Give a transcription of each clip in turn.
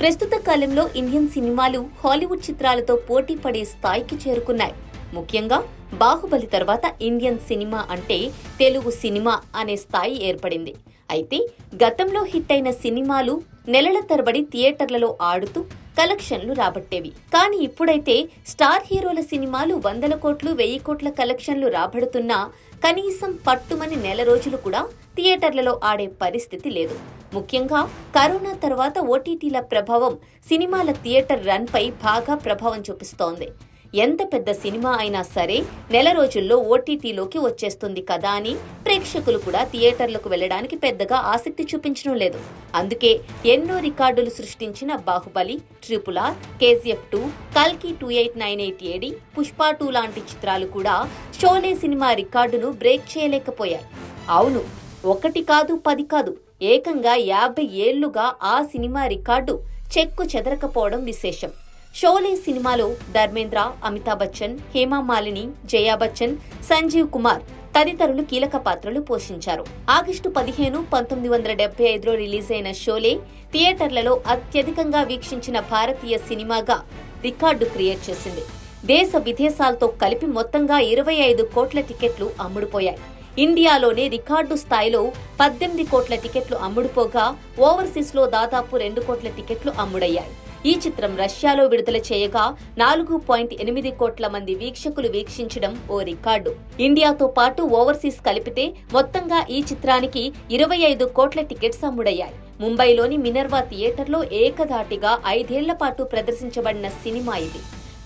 ప్రస్తుత కాలంలో ఇండియన్ సినిమాలు హాలీవుడ్ చిత్రాలతో పోటీ పడే స్థాయికి చేరుకున్నాయి. ముఖ్యంగా బాహుబలి తర్వాత ఇండియన్ సినిమా అంటే తెలుగు సినిమా అనే స్థాయి ఏర్పడింది. అయితే గతంలో హిట్ అయిన సినిమాలు నెలల తరబడి థియేటర్లలో ఆడుతూ కలెక్షన్లు రాబట్టేవి. కానీ ఇప్పుడైతే స్టార్ హీరోల సినిమాలు వందల కోట్లు వెయ్యి కోట్ల కలెక్షన్లు రాబడుతున్నా కనీసం పట్టుమని నెల రోజులు కూడా థియేటర్లలో ఆడే పరిస్థితి లేదు. ముఖ్యంగా కరోనా తర్వాత ఓటీటీల ప్రభావం సినిమాల థియేటర్ రన్పై బాగా ప్రభావం చూపిస్తోంది. ఎంత పెద్ద సినిమా అయినా సరే నెల రోజుల్లో ఓటీటీలోకి వచ్చేస్తుంది కదా అని ప్రేక్షకులు కూడా థియేటర్లకు వెళ్ళడానికి పెద్దగా ఆసక్తి చూపించడం లేదు. అందుకే ఎన్నో రికార్డులు సృష్టించిన Baahubali triple R KGF two కల్కి two eight nine eight AD Pushpa two లాంటి చిత్రాలు కూడా షోలే సినిమా రికార్డును బ్రేక్ చేయలేకపోయాయి. అవును ఒకటి కాదు పది కాదు ఏకంగా యాభై ఏళ్ళుగా ఆ సినిమా రికార్డు చెక్కు చెదరకపోవడం విశేషం. షోలే సినిమాలో ధర్మేంద్ర అమితాబ్ బచ్చన్ హేమా మాలిని జయా బచ్చన్ సంజీవ్ కుమార్ తదితరులు కీలక పాత్రలు పోషించారు. ఆగస్టు పదిహేను పంతొమ్మిది వందల డెబ్బై ఐదులో రిలీజ్ అయిన షోలే థియేటర్లలో అత్యధికంగా వీక్షించిన భారతీయ సినిమాగా రికార్డు క్రియేట్ చేసింది. దేశ విదేశాలతో కలిపి మొత్తంగా ఇరవై ఐదు కోట్ల టికెట్లు అమ్ముడుపోయాయి. ఇండియాలోనే రికార్డు స్థాయిలో పద్దెనిమిది కోట్ల టికెట్లు అమ్ముడుపోగా ఓవర్సీస్లో దాదాపు రెండు కోట్ల టికెట్లు అమ్ముడయ్యాయి. ఈ చిత్రం రష్యాలో విడుదల చేయగా నాలుగు పాయింట్ ఎనిమిది కోట్ల మంది వీక్షకులు వీక్షించడం ఓ రికార్డు. ఇండియాతో పాటు ఓవర్సీస్ కలిపితే మొత్తంగా ఈ చిత్రానికి ఇరవై ఐదు కోట్ల టికెట్స్ అమ్ముడయ్యాయి. ముంబైలోని మినర్వా థియేటర్లో ఏకధాటిగా ఐదేళ్ళ పాటు ప్రదర్శించబడిన సినిమా ఇది.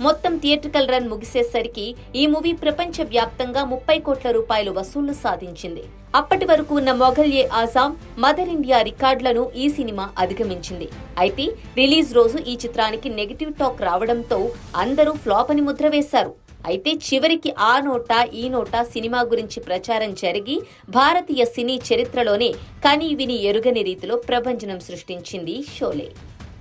మొత్తం థియేట్రికల్ రన్ ముగిసేసరికి ఈ మూవీ ప్రపంచ వ్యాప్తంగా ముప్పై కోట్ల రూపాయలు వసూళ్ళు సాధించింది. అప్పటి వరకు ఉన్న మొఘల్ ఏ ఆజాం మదర్ ఇండియా రికార్డులను ఈ సినిమా అధిగమించింది. అయితే రిలీజ్ రోజు ఈ చిత్రానికి నెగిటివ్ టాక్ రావడంతో అందరూ ఫ్లాప్ అని ముద్ర వేశారు. అయితే చివరికి ఆ నోట ఈ నోట సినిమా గురించి ప్రచారం జరిగి భారతీయ సినీ చరిత్రలోనే కనీ విని ఎరుగని రీతిలో ప్రభంజనం సృష్టించింది షోలే.